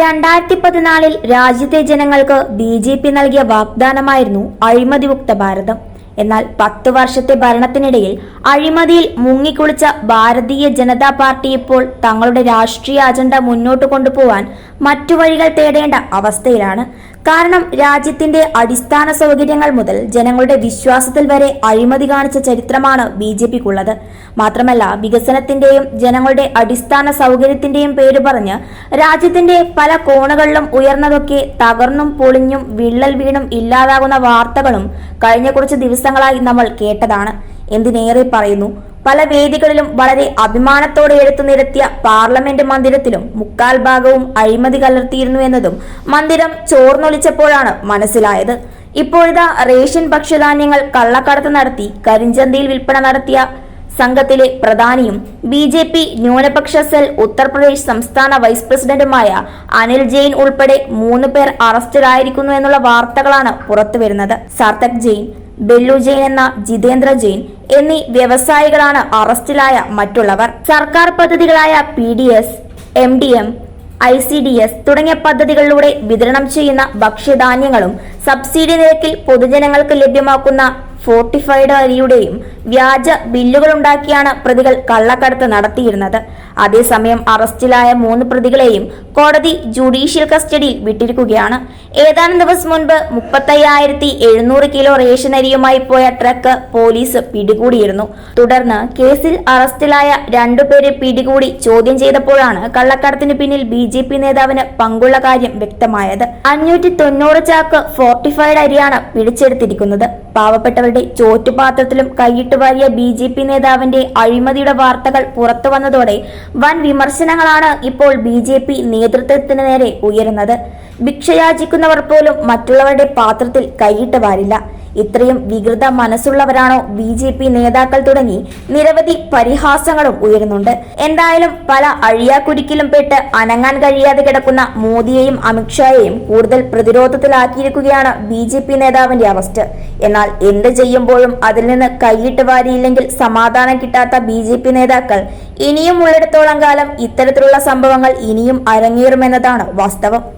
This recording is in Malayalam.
രണ്ടായിരത്തി പതിനാലിൽ രാജ്യത്തെ ജനങ്ങൾക്ക് ബി ജെ പി നൽകിയ വാഗ്ദാനമായിരുന്നു അഴിമതിമുക്ത ഭാരതം. എന്നാൽ പത്ത് വർഷത്തെ ഭരണത്തിനിടയിൽ അഴിമതിയിൽ മുങ്ങിക്കുളിച്ച ഭാരതീയ ജനതാ പാർട്ടി ഇപ്പോൾ തങ്ങളുടെ രാഷ്ട്രീയ അജണ്ട മുന്നോട്ട് കൊണ്ടുപോവാൻ മറ്റു വഴികൾ തേടേണ്ട അവസ്ഥയിലാണ്. കാരണം രാജ്യത്തിന്റെ അടിസ്ഥാന സൗകര്യങ്ങൾ മുതൽ ജനങ്ങളുടെ വിശ്വാസത്തിൽ വരെ അഴിമതി കാണിച്ച ചരിത്രമാണ് ബി ജെ പിക്കുള്ളത്. മാത്രമല്ല വികസനത്തിന്റെയും ജനങ്ങളുടെ അടിസ്ഥാന സൗകര്യത്തിന്റെയും പേര് പറഞ്ഞ് രാജ്യത്തിന്റെ പല കോണുകളിലും ഉയർന്നതൊക്കെ തകർന്നും പൊളിഞ്ഞും വിള്ളൽ വീണും ഇല്ലാതാകുന്ന വാർത്തകളും കഴിഞ്ഞ കുറച്ച് ദിവസങ്ങളായി നമ്മൾ കേട്ടതാണ്. എന്തിനേറെ പറയുന്നു? പല വേദികളിലും വളരെ അഭിമാനത്തോടെ എടുത്തു നിരത്തിയ പാർലമെന്റ് മന്ദിരത്തിലും മുക്കാൽ ഭാഗവും അഴിമതി കലർത്തിയിരുന്നു എന്നതും മന്ദിരം ചോർന്നൊലിച്ചപ്പോഴാണ് മനസ്സിലായത്. ഇപ്പോഴിതാ റേഷൻ ഭക്ഷ്യധാന്യങ്ങൾ കള്ളക്കടത്ത് നടത്തി കരിഞ്ചന്തയിൽ വിൽപ്പന നടത്തിയ സംഘത്തിലെ പ്രധാനിയും ബി ജെ പി ന്യൂനപക്ഷ സെൽ ഉത്തർപ്രദേശ് സംസ്ഥാന വൈസ് പ്രസിഡന്റുമായ അനിൽ ജെയിൻ ഉൾപ്പെടെ മൂന്ന് പേർ അറസ്റ്റിലായിരിക്കുന്നു എന്നുള്ള വാർത്തകളാണ് പുറത്തുവരുന്നത്. സാർത്ഥക് ജെയിൻ ബെല്ലു ജെയിൻ എന്ന ജിതേന്ദ്ര ജെയിൻ എന്നീ വ്യവസായികളാണ് അറസ്റ്റിലായ മറ്റുള്ളവർ. സർക്കാർ പദ്ധതികളായ P D S M D M I C D S തുടങ്ങിയ പദ്ധതികളിലൂടെ വിതരണം ചെയ്യുന്ന ഭക്ഷ്യധാന്യങ്ങളും സബ്സിഡി നിരക്കിൽ പൊതുജനങ്ങൾക്ക് ലഭ്യമാക്കുന്ന ഫോർട്ടിഫൈഡ് അരിയുടെയും വ്യാജ ബില്ലുകളുണ്ടാക്കിയാണ് പ്രതികൾ കള്ളക്കടത്ത് നടത്തിയിരുന്നത്. അതേസമയം അറസ്റ്റിലായ മൂന്ന് പ്രതികളെയും കോടതി ജുഡീഷ്യൽ കസ്റ്റഡിയിൽ വിട്ടിരിക്കുകയാണ്. ഏതാനും ദിവസം മുൻപ് മുപ്പത്തയ്യായിരത്തി എഴുന്നൂറ് കിലോ റേഷൻ അരിയുമായി പോയ ട്രക്ക് പോലീസ് പിടികൂടിയിരുന്നു. തുടർന്ന് കേസിൽ അറസ്റ്റിലായ രണ്ടുപേരെ പിടികൂടി ചോദ്യം ചെയ്തപ്പോഴാണ് കള്ളക്കടത്തിന് പിന്നിൽ ബി ജെ പി നേതാവിന് പങ്കുള്ള കാര്യം വ്യക്തമായത്. അഞ്ഞൂറ്റി തൊണ്ണൂറ് ചാക്ക് ഫോർട്ടിഫൈഡ് അരിയാണ് പിടിച്ചെടുത്തിരിക്കുന്നത്. പാവപ്പെട്ടവരുടെ ചോറ്റുപാത്രത്തിലും കൈയിട്ട് വാരിയ ബി ജെ പി നേതാവിന്റെ അഴിമതിയുടെ വാർത്തകൾ പുറത്തു വന്നതോടെ വൻ വിമർശനങ്ങളാണ് ഇപ്പോൾ ബി ജെ പി നേതൃത്വത്തിന് നേരെ ഉയരുന്നത്. ഭിക്ഷയാചിക്കുന്നവർ പോലും മറ്റുള്ളവരുടെ പാത്രത്തിൽ കൈയിട്ട് വാരില്ല. ഇത്രയും വികൃത മനസ്സുള്ളവരാണോ ബി ജെ പി നേതാക്കൾ തുടങ്ങി നിരവധി പരിഹാസങ്ങളും ഉയരുന്നുണ്ട്. എന്തായാലും പല അഴിയാക്കുരുക്കിലും പെട്ട് അനങ്ങാൻ കഴിയാതെ കിടക്കുന്ന മോദിയെയും അമിത്ഷായെയും കൂടുതൽ പ്രതിരോധത്തിലാക്കിയിരിക്കുകയാണ് ബി ജെ പി നേതാവിന്റെ അറസ്റ്റ് എന്നാൽ എന്ത് ചെയ്യുമ്പോഴും അതിൽ നിന്ന് കൈയിട്ട് വാരിയില്ലെങ്കിൽ സമാധാനം കിട്ടാത്ത ബി ജെ പി നേതാക്കൾ ഇനിയും ഉള്ളിടത്തോളം കാലം ഇത്തരത്തിലുള്ള സംഭവങ്ങൾ ഇനിയും അരങ്ങേറുമെന്നതാണ് വാസ്തവം.